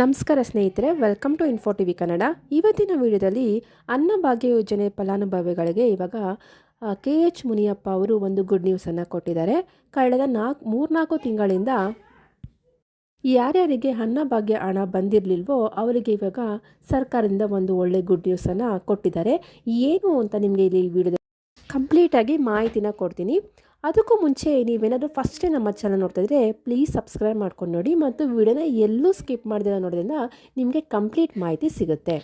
ನಮಸ್ಕಾರ ಸ್ನೇಹಿತರೆ welcome to info T V Kannada ಇವತ್ತಿನ ವಿಡಿಯೋದಲ್ಲಿ ಅನ್ನಭಾಗ್ಯ ಯೋಜನೆ ಫಲಾನುಭವಿಗಳಿಗೆ ಇವಾಗ ಕೆ ಎಚ್ ಮುನಿಯಪ್ಪ ಅವರು ಒಂದು ಗುಡ್ ನ್ಯೂಸನ್ನು ಕೊಟ್ಟಿದ್ದಾರೆ. ಕಳೆದ ನಾಲ್ಕು, ಮೂರ್ನಾಲ್ಕು ತಿಂಗಳಿಂದ ಯಾರ್ಯಾರಿಗೆ ಅನ್ನಭಾಗ್ಯ ಹಣ ಬಂದಿರಲಿಲ್ವೋ ಅವರಿಗೆ ಇವಾಗ ಸರ್ಕಾರದಿಂದ ಒಂದು ಒಳ್ಳೆ ಗುಡ್ ನ್ಯೂಸನ್ನು ಕೊಟ್ಟಿದ್ದಾರೆ. ಏನು ಅಂತ ನಿಮಗೆ ಇಲ್ಲಿ ವಿಡಿಯೋದಲ್ಲಿ ಕಂಪ್ಲೀಟಾಗಿ ಮಾಹಿತಿನ ಕೊಡ್ತೀನಿ. ಅದಕ್ಕೂ ಮುಂಚೆ ನೀವೇನಾದರೂ ಫಸ್ಟೇ ನಮ್ಮ ಚಾನಲ್ ನೋಡ್ತಾ ಇದ್ರೆ ಪ್ಲೀಸ್ ಸಬ್ಸ್ಕ್ರೈಬ್ ಮಾಡ್ಕೊಂಡು ನೋಡಿ ಮತ್ತು ವಿಡಿಯೋನ ಎಲ್ಲೂ ಸ್ಕಿಪ್ ಮಾಡಿದಿರ ನೋಡೋದ್ರಿಂದ ನಿಮಗೆ ಕಂಪ್ಲೀಟ್ ಮಾಹಿತಿ ಸಿಗುತ್ತೆ.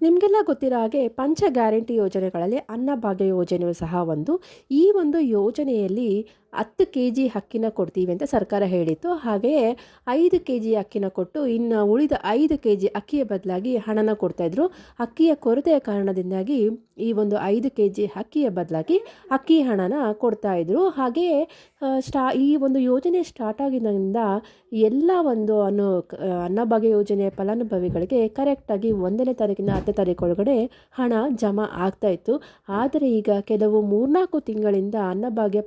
ನಿಮಗೆಲ್ಲ ಗೊತ್ತಿರೋ ಹಾಗೆ ಪಂಚ ಗ್ಯಾರಂಟಿ ಯೋಜನೆಗಳಲ್ಲಿ ಅನ್ನಭಾಗ್ಯ ಯೋಜನೆಯು ಸಹ ಒಂದು. ಈ ಒಂದು ಯೋಜನೆಯಲ್ಲಿ ಹತ್ತು ಕೆ ಜಿ ಅಕ್ಕಿನ ಕೊಡ್ತೀವಿ ಅಂತ ಸರ್ಕಾರ ಹೇಳಿತ್ತು. ಹಾಗೆಯೇ ಐದು ಕೆ ಜಿ ಅಕ್ಕಿನ ಕೊಟ್ಟು ಇನ್ನು ಉಳಿದ ಐದು ಕೆ ಜಿ ಅಕ್ಕಿಯ ಬದಲಾಗಿ ಹಣನ ಕೊಡ್ತಾಯಿದ್ರು ಅಕ್ಕಿಯ ಕೊರತೆಯ ಕಾರಣದಿಂದಾಗಿ ಈ ಒಂದು ಐದು ಕೆ ಜಿ ಅಕ್ಕಿಯ ಬದಲಾಗಿ ಅಕ್ಕಿ ಹಣನ ಕೊಡ್ತಾಯಿದ್ರು ಹಾಗೆಯೇ ಸ್ಟಾ, ಈ ಒಂದು ಯೋಜನೆ ಸ್ಟಾರ್ಟ್ ಆಗಿದ್ದರಿಂದ ಎಲ್ಲ ಒಂದು ಅನ್ನು ಅನ್ನಭಾಗ್ಯ ಯೋಜನೆಯ ಫಲಾನುಭವಿಗಳಿಗೆ ಕರೆಕ್ಟಾಗಿ ಒಂದನೇ ತಾರೀಕಿನ ಹತ್ತನೇ ತಾರೀಕು ಒಳಗಡೆ ಹಣ ಜಮಾ ಆಗ್ತಾಯಿತ್ತು ಆದರೆ ಈಗ ಕೆಲವು ಮೂರ್ನಾಲ್ಕು ತಿಂಗಳಿಂದ ಅನ್ನಭಾಗ್ಯ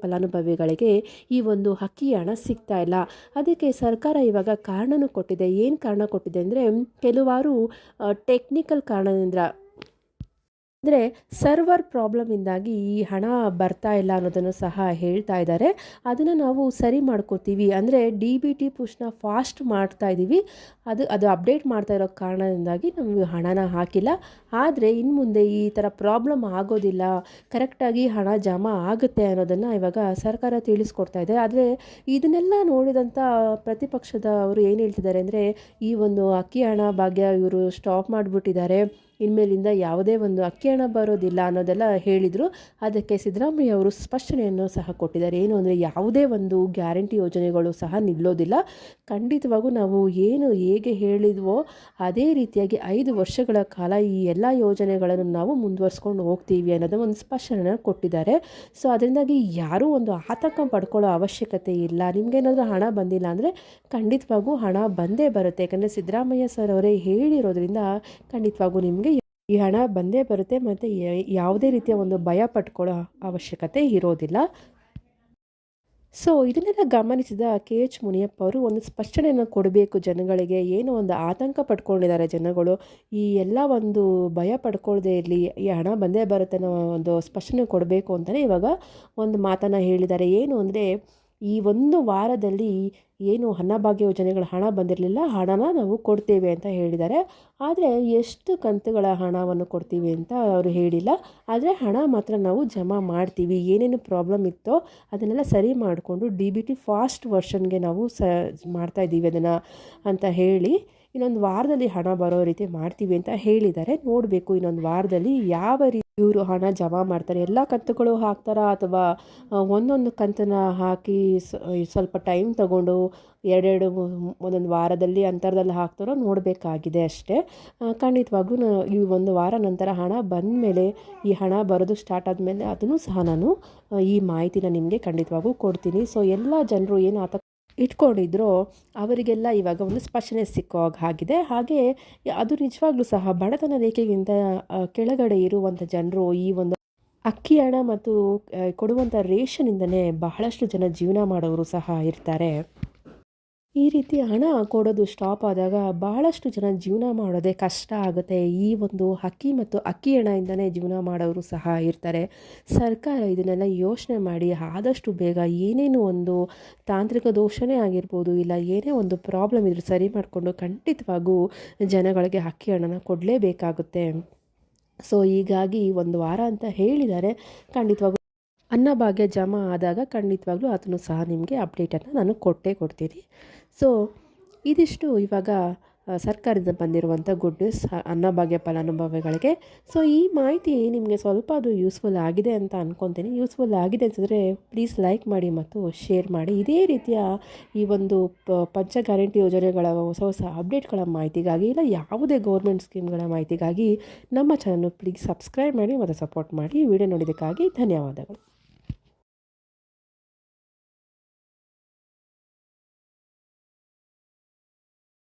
ಫಲಾನುಭವಿಗಳಿಗೆ ಈ ಒಂದು ಅಕ್ಕಿ ಹಣ ಸಿಗ್ತಾ ಇಲ್ಲ. ಅದಕ್ಕೆ ಸರ್ಕಾರ ಇವಾಗ ಕಾರಣನೂ ಕೊಟ್ಟಿದೆ. ಏನು ಕಾರಣ ಕೊಟ್ಟಿದೆ ಅಂದರೆ, ಕೆಲವಾರು ಟೆಕ್ನಿಕಲ್ ಕಾರಣದಿಂದ ಅಂದರೆ ಸರ್ವರ್ ಪ್ರಾಬ್ಲಮಿಂದಾಗಿ ಈ ಹಣ ಬರ್ತಾ ಇಲ್ಲ ಅನ್ನೋದನ್ನು ಸಹ ಹೇಳ್ತಾ ಇದ್ದಾರೆ. ಅದನ್ನು ನಾವು ಸರಿ ಮಾಡ್ಕೋತೀವಿ. ಅಂದರೆ ಡಿ ಬಿ ಟಿ ಪುಷ್ನ ಫಾಸ್ಟ್ ಮಾಡ್ತಾ ಇದ್ದೀವಿ ಅದು ಅದು ಅಪ್ಡೇಟ್ ಮಾಡ್ತಾ ಇರೋ ಕಾರಣದಿಂದಾಗಿ ನಮಗೆ ಹಣನ ಹಾಕಿಲ್ಲ. ಆದರೆ ಇನ್ನು ಮುಂದೆ ಈ ಥರ ಪ್ರಾಬ್ಲಮ್ ಆಗೋದಿಲ್ಲ. ಕರೆಕ್ಟಾಗಿ ಹಣ ಜಮಾ ಆಗುತ್ತೆ ಅನ್ನೋದನ್ನು ಇವಾಗ ಸರ್ಕಾರ ತಿಳಿಸ್ಕೊಡ್ತಾ ಇದೆ. ಆದರೆ ಇದನ್ನೆಲ್ಲ ನೋಡಿದಂಥ ಪ್ರತಿಪಕ್ಷದ ಅವರು ಏನು ಹೇಳ್ತಿದ್ದಾರೆ ಅಂದರೆ ಈ ಒಂದು ಅಕ್ಕಿ ಹಣ ಭಾಗ್ಯ ಇವರು ಸ್ಟಾಪ್ ಮಾಡಿಬಿಟ್ಟಿದ್ದಾರೆ. ಇನ್ಮೇಲಿಂದ ಯಾವುದೇ ಒಂದು ಅಕ್ಕಿ ಹಣ ಬರೋದಿಲ್ಲ ಅನ್ನೋದೆಲ್ಲ ಹೇಳಿದರು. ಅದಕ್ಕೆ ಸಿದ್ದರಾಮಯ್ಯ ಅವರು ಸ್ಪಷ್ಟನೆಯನ್ನು ಸಹ ಕೊಟ್ಟಿದ್ದಾರೆ. ಏನು ಅಂದರೆ ಯಾವುದೇ ಒಂದು ಗ್ಯಾರಂಟಿ ಯೋಜನೆಗಳು ಸಹ ನಿಲ್ಲೋದಿಲ್ಲ. ಖಂಡಿತವಾಗೂ ನಾವು ಏನು ಹೇಗೆ ಹೇಳಿದ್ವೋ ಅದೇ ರೀತಿಯಾಗಿ ಐದು ವರ್ಷಗಳ ಕಾಲ ಈ ಎಲ್ಲ ಯೋಜನೆಗಳನ್ನು ನಾವು ಮುಂದುವರ್ಸ್ಕೊಂಡು ಹೋಗ್ತೀವಿ ಅನ್ನೋದು ಒಂದು ಸ್ಪಷ್ಟನೆಯನ್ನು ಕೊಟ್ಟಿದ್ದಾರೆ. ಸೊ, ಅದರಿಂದಾಗಿ ಯಾರೂ ಒಂದು ಆತಂಕ ಪಡ್ಕೊಳ್ಳೋ ಅವಶ್ಯಕತೆ ಇಲ್ಲ. ನಿಮಗೇನಾದರೂ ಹಣ ಬಂದಿಲ್ಲ ಅಂದರೆ ಖಂಡಿತವಾಗೂ ಹಣ ಬಂದೇ ಬರುತ್ತೆ. ಯಾಕಂದರೆ ಸಿದ್ದರಾಮಯ್ಯ ಸರ್ ಅವರೇ ಹೇಳಿರೋದ್ರಿಂದ ಖಂಡಿತವಾಗೂ ನಿಮಗೆ ಈ ಹಣ ಬಂದೇ ಬರುತ್ತೆ ಮತ್ತು ಯಾವುದೇ ರೀತಿಯ ಒಂದು ಭಯ ಪಟ್ಕೊಳ್ಳೋ ಅವಶ್ಯಕತೆ ಇರೋದಿಲ್ಲ. ಸೊ ಇದನ್ನೆಲ್ಲ ಗಮನಿಸಿದ ಕೆ ಎಚ್ ಮುನಿಯಪ್ಪ ಅವರು ಒಂದು ಸ್ಪಷ್ಟನೆಯನ್ನು ಕೊಡಬೇಕು ಜನಗಳಿಗೆ. ಏನು ಒಂದು ಆತಂಕ ಪಡ್ಕೊಂಡಿದ್ದಾರೆ ಜನಗಳು? ಈ ಎಲ್ಲ ಒಂದು ಭಯ ಪಡ್ಕೊಳ್ಳದೆ ಇರಲಿ, ಈ ಹಣ ಬಂದೇ ಬರುತ್ತೆ ಅನ್ನೋ ಒಂದು ಸ್ಪಷ್ಟನೆ ಕೊಡಬೇಕು ಅಂತಲೇ ಇವಾಗ ಒಂದು ಮಾತನ್ನು ಹೇಳಿದ್ದಾರೆ. ಏನು ಅಂದರೆ ಈ ಒಂದು ವಾರದಲ್ಲಿ ಏನು ಅನ್ನಭಾಗ್ಯ ಯೋಜನೆಗಳ ಹಣ ಬಂದಿರಲಿಲ್ಲ, ಹಣನ ನಾವು ಕೊಡ್ತೇವೆ ಅಂತ ಹೇಳಿದ್ದಾರೆ. ಆದರೆ ಎಷ್ಟು ಕಂತುಗಳ ಹಣವನ್ನು ಕೊಡ್ತೀವಿ ಅಂತ ಅವರು ಹೇಳಿಲ್ಲ. ಆದರೆ ಹಣ ಮಾತ್ರ ನಾವು ಜಮಾ ಮಾಡ್ತೀವಿ. ಏನೇನು ಪ್ರಾಬ್ಲಮ್ ಇತ್ತೋ ಅದನ್ನೆಲ್ಲ ಸರಿ ಮಾಡಿಕೊಂಡು ಡಿ ಬಿ ಟಿ ಫಾಸ್ಟ್ ವರ್ಷನ್ಗೆ ನಾವು ಸ ಮಾಡ್ತಾಯಿದ್ದೀವಿ ಅದನ್ನು ಅಂತ ಹೇಳಿ ಇನ್ನೊಂದು ವಾರದಲ್ಲಿ ಹಣ ಬರೋ ರೀತಿ ಮಾಡ್ತೀವಿ ಅಂತ ಹೇಳಿದ್ದಾರೆ. ನೋಡಬೇಕು ಇನ್ನೊಂದು ವಾರದಲ್ಲಿ ಯಾವ ರೀತಿ ಇವರು ಹಣ ಜಮಾ ಮಾಡ್ತಾರೆ. ಎಲ್ಲ ಕಂತುಗಳು ಹಾಕ್ತಾರಾ ಅಥವಾ ಒಂದೊಂದು ಕಂತನ್ನು ಹಾಕಿ ಸ್ವಲ್ಪ ಟೈಮ್ ತಗೊಂಡು ಎರಡೆರಡು ಒಂದೊಂದು ವಾರದಲ್ಲಿ ಅಂತರದಲ್ಲಿ ಹಾಕ್ತಾರೋ ನೋಡಬೇಕಾಗಿದೆ ಅಷ್ಟೇ. ಖಂಡಿತವಾಗ್ಲೂ ಈ ಒಂದು ವಾರ ನಂತರ ಹಣ ಬಂದ ಮೇಲೆ ಈ ಹಣ ಬರೋದು ಸ್ಟಾರ್ಟ್ ಆದಮೇಲೆ ಅದನ್ನು ಸಹ ನಾನು ಈ ಮಾಹಿತಿನ ನಿಮಗೆ ಖಂಡಿತವಾಗೂ ಕೊಡ್ತೀನಿ. ಸೊ ಎಲ್ಲ ಜನರು ಏನು ಆತ ಇಟ್ಕೊಂಡಿದ್ರೋ, ಅವರಿಗೆಲ್ಲ ಇವಾಗ ಒಂದು ಸ್ಪಷ್ಟನೆ ಸಿಕ್ಕೋ ಹಾಗಿದೆ ಹಾಗೆ ಅದು ನಿಜವಾಗ್ಲೂ ಸಹ ಬಡತನ ರೇಖೆಗಿಂತ ಕೆಳಗಡೆ ಇರುವಂಥ ಜನರು ಈ ಒಂದು ಅಕ್ಕಿ ಹಣ ಮತ್ತು ಕೊಡುವಂಥ ರೇಷನಿಂದನೇ ಬಹಳಷ್ಟು ಜನ ಜೀವನ ಮಾಡೋರು ಸಹ ಇರ್ತಾರೆ. ಈ ರೀತಿ ಹಣ ಕೊಡೋದು ಸ್ಟಾಪ್ ಆದಾಗ ಬಹಳಷ್ಟು ಜನ ಜೀವನ ಮಾಡೋದೇ ಕಷ್ಟ ಆಗುತ್ತೆ. ಈ ಒಂದು ಅಕ್ಕಿ ಮತ್ತು ಅಕ್ಕಿ ಹಣದಿಂದನೇ ಜೀವನ ಮಾಡೋರು ಸಹ ಇರ್ತಾರೆ. ಸರ್ಕಾರ ಇದನ್ನೆಲ್ಲ ಯೋಚನೆ ಮಾಡಿ ಆದಷ್ಟು ಬೇಗ ಏನೇನು ಒಂದು ತಾಂತ್ರಿಕ ದೋಷನೇ ಆಗಿರ್ಬೋದು, ಇಲ್ಲ ಏನೇ ಒಂದು ಪ್ರಾಬ್ಲಮ್ ಇದ್ರೂ ಸರಿ ಮಾಡಿಕೊಂಡು ಖಂಡಿತವಾಗೂ ಜನಗಳಿಗೆ ಅಕ್ಕಿ ಹಣನ ಕೊಡಲೇಬೇಕಾಗುತ್ತೆ. ಸೊ ಹೀಗಾಗಿ ಒಂದು ವಾರ ಅಂತ ಹೇಳಿದ್ದಾರೆ ಖಂಡಿತವಾಗೂ ಅನ್ನಭಾಗ್ಯ ಜಮಾ ಆದಾಗ ಖಂಡಿತವಾಗ್ಲೂ ಅದನ್ನು ಸಹ ನಿಮಗೆ ಅಪ್ಡೇಟನ್ನು ನಾನು ಕೊಟ್ಟೇ ಕೊಡ್ತೀನಿ. ಸೊ ಇದಿಷ್ಟು ಇವಾಗ ಸರ್ಕಾರದಿಂದ ಬಂದಿರುವಂಥ ಗುಡ್ ನ್ಯೂಸ್ ಅನ್ನಭಾಗ್ಯ ಫಲಾನುಭವಿಗಳಿಗೆ ಸೊ ಈ ಮಾಹಿತಿ ನಿಮಗೆ ಸ್ವಲ್ಪ ಅದು ಯೂಸ್ಫುಲ್ ಆಗಿದೆ ಅಂತ ಅಂದ್ಕೊತೀನಿ ಯೂಸ್ಫುಲ್ ಆಗಿದೆ ಅಂತಂದರೆ ಪ್ಲೀಸ್ ಲೈಕ್ ಮಾಡಿ ಮತ್ತು ಶೇರ್ ಮಾಡಿ. ಇದೇ ರೀತಿಯ ಈ ಒಂದು ಪಂಚ ಗ್ಯಾರಂಟಿ ಯೋಜನೆಗಳ ಹೊಸ ಹೊಸ ಅಪ್ಡೇಟ್ಗಳ ಮಾಹಿತಿಗಾಗಿ ಇಲ್ಲ, ಯಾವುದೇ ಗೌರ್ಮೆಂಟ್ ಸ್ಕೀಮ್ಗಳ ಮಾಹಿತಿಗಾಗಿ ನಮ್ಮ ಚಾನಲ್ ಪ್ಲೀಸ್ ಸಬ್ಸ್ಕ್ರೈಬ್ ಮಾಡಿ ಮತ್ತು ಸಪೋರ್ಟ್ ಮಾಡಿ. ವಿಡಿಯೋ ನೋಡಿದ್ದಕ್ಕಾಗಿ ಧನ್ಯವಾದಗಳು.